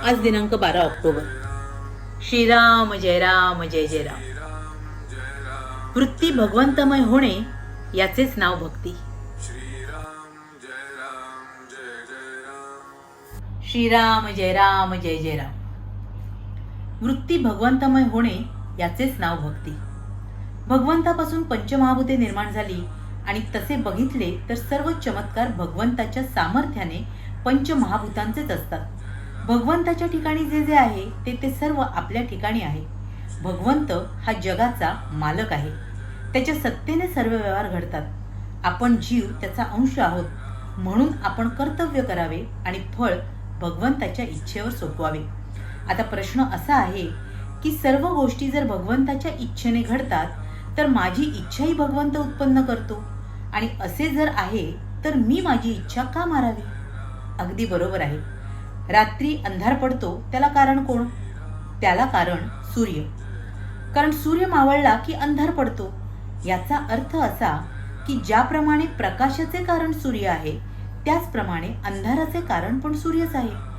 आज दिनांक बारा ऑक्टोबर. श्रीराम जय राम जय जय राम. वृत्ती भगवंतमय होणे याचेच नाव भक्ती. श्रीराम जय राम जय जय राम. वृत्ती भगवंतमय होणे याचेच नाव भक्ती. भगवंतापासून पंचमहाभूते निर्माण झाली आणि तसे बघितले तर सर्व चमत्कार भगवंताच्या सामर्थ्याने पंचमहाभूतांचेच असतात. भगवंताच्या ठिकाणी जे जे आहे ते ते सर्व आपल्या ठिकाणी आहे. भगवंत हा जगाचा मालक आहे. त्याच्या सत्तेने सर्व व्यवहार घडतात. आपण जीव त्याचा अंश आहोत म्हणून आपण कर्तव्य करावे आणि फळ भगवंताच्या इच्छेवर सोपवावे. आता प्रश्न असा आहे की सर्व गोष्टी जर भगवंताच्या इच्छेने घडतात तर माझी इच्छाही भगवंत उत्पन्न करतो. आणि असे जर आहे तर मी माझी इच्छा का मारावी? अगदी बरोबर आहे. रात्री अंधार पडतो त्याला कारण कोण? त्याला कारण सूर्य. कारण सूर्य मावळला की अंधार पडतो. याचा अर्थ असा की ज्याप्रमाणे प्रकाशाचे कारण सूर्य आहे त्याचप्रमाणे अंधाराचे कारण पण सूर्यच आहे.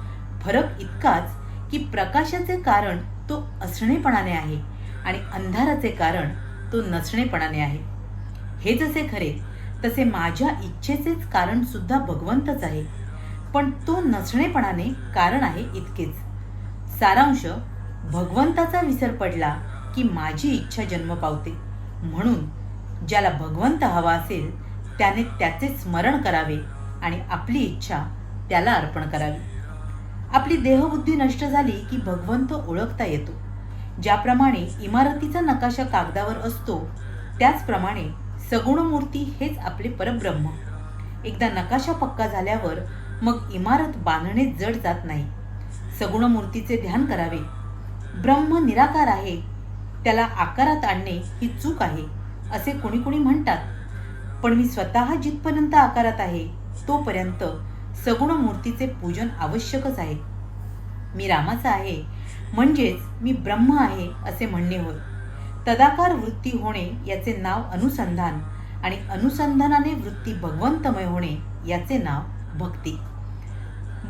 फरक इतकाच की प्रकाशाचे कारण तो असणेपणाने आहे आणि अंधाराचे कारण तो नसणेपणाने आहे. हे जसे खरे तसे माझ्या इच्छेचेच कारण सुद्धा भगवंतच आहे. पण तो नसणेपणाने कारण आहे इतकेच. सारांश भगवंताचा विसर पडला की माझी इच्छा जन्म पावते. म्हणून ज्याला भगवंत हवा असेल त्याने त्याचे स्मरण करावे आणि आपली इच्छा त्याला अर्पण करावी. आपली देहबुद्धी नष्ट झाली की भगवंत ओळखता येतो. ज्याप्रमाणे इमारतीचा नकाशा कागदावर असतो त्याचप्रमाणे सगुण मूर्ती हेच आपले परब्रह्म. एकदा नकाशा पक्का झाल्यावर मग इमारत बांधणे जड जात नाही. सगुण मूर्तीचे ध्यान करावे. ब्रह्म निराकार आहे. त्याला आकारात आणणे ही चूक आहे असे कोणी कोणी म्हणतात. पण मी स्वतः जिथपर्यंत आकारात आहे तोपर्यंत सगुण मूर्तीचे पूजन आवश्यकच आहे. मी रामाचा आहे म्हणजेच मी ब्रह्म आहे असे म्हणणे होय. तदाकार वृत्ती होणे याचे नाव अनुसंधान आणि अनुसंधानाने वृत्ती भगवंतमय होणे याचे नाव भक्ती.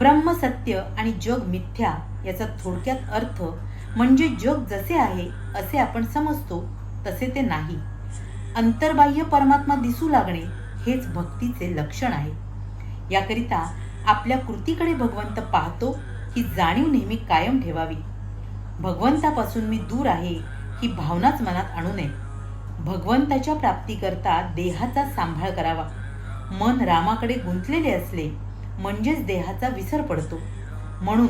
ब्रह्म सत्य आणि जग मिथ्या याचा थोडक्यात अर्थ म्हणजे जग जसे आहे असे आपण समजतो तसे ते नाही. अंतर्बाह्य परमात्मा दिसू लागणे हेच भक्तीचे लक्षण आहे. याकरिता आपल्या कृतीकडे भगवंत पाहतो ही जाणीव नेहमी कायम ठेवावी. भगवंतापासून मी दूर आहे ही भावनाच मनात आणू नये. भगवंताच्या प्राप्तीकरता देहाचा सांभाळ करावा. मन रामाकडे गुंतलेले असले म्हणजेच देहाचा विसर पडतो. म्हणून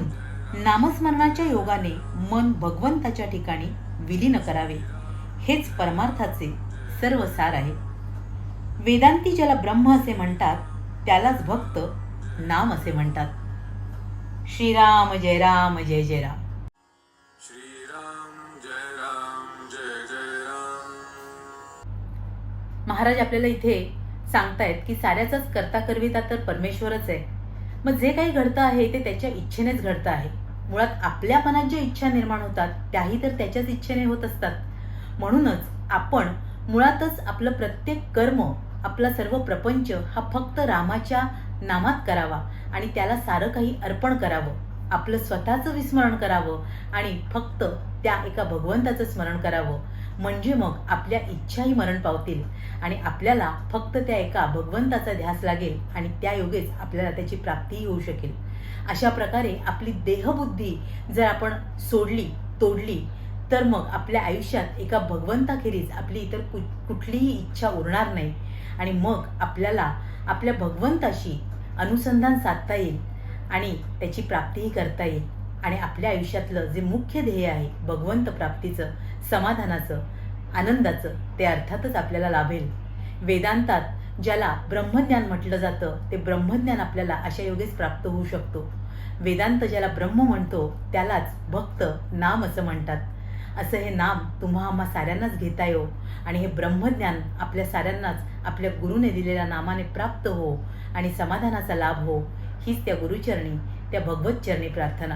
नामस्मरणाच्या योगाने मन भगवंताच्या ठिकाणी विलीन करावे. हेच परमार्थाचे सर्व सार आहे. वेदांती ज्याला ब्रह्म असे म्हणतात त्यालाच भक्त नाम असे म्हणतात. श्रीराम जय राम जय जय राम. महाराज आपल्याला इथे सांगतायत की साऱ्याचाच करता करविता तर परमेश्वरच आहे. मग जे काही घडतं आहे ते त्याच्या इच्छेनेच घडतं आहे. मुळात आपल्या मनात ज्या इच्छा निर्माण होतात त्याही तर त्याच्याच इच्छेने होत असतात. म्हणूनच आपण मुळातच आपलं प्रत्येक कर्म आपला सर्व प्रपंच हा फक्त रामाच्या नामात करावा आणि त्याला सारं काही अर्पण करावं. आपलं स्वतःचं विस्मरण करावं आणि फक्त त्या एका भगवंताचं स्मरण करावं. म्हणजे मग आपल्या इच्छाही मरण पावतील. आणि आपल्याला फक्त त्या एका भगवंताचा ध्यास लागेल आणि त्या योगेच आपल्याला त्याची प्राप्तीही होऊ शकेल. अशा प्रकारे आपली देहबुद्धी जर आपण सोडली तोडली तर मग आपल्या आयुष्यात एका भगवंताखेरीज आपली इतर कु- कुठलीही इच्छा उरणार नाही. आणि मग आपल्याला आपल्या भगवंताशी अनुसंधान साधता येईल आणि त्याची प्राप्तीही करता येईल. आणि आपल्या आयुष्यातलं जे मुख्य ध्येय आहे भगवंत प्राप्तीचं समाधानाचं आनंदाचं ते अर्थातच आपल्याला लाभेल. वेदांतात ज्याला ब्रह्मज्ञान म्हटलं जातं ते ब्रह्मज्ञान आपल्याला अशा योगेच प्राप्त होऊ शकतो. वेदांत ज्याला ब्रह्म म्हणतो त्यालाच भक्त नाम असं म्हणतात. असं हे नाम तुम्हा आम्हा साऱ्यांनाच घेता येऊ आणि हे ब्रह्मज्ञान आपल्या साऱ्यांनाच आपल्या गुरुने दिलेल्या नामाने प्राप्त हो आणि समाधानाचा लाभ हो. हीच त्या गुरुचरणी त्या भगवतचरणी प्रार्थना.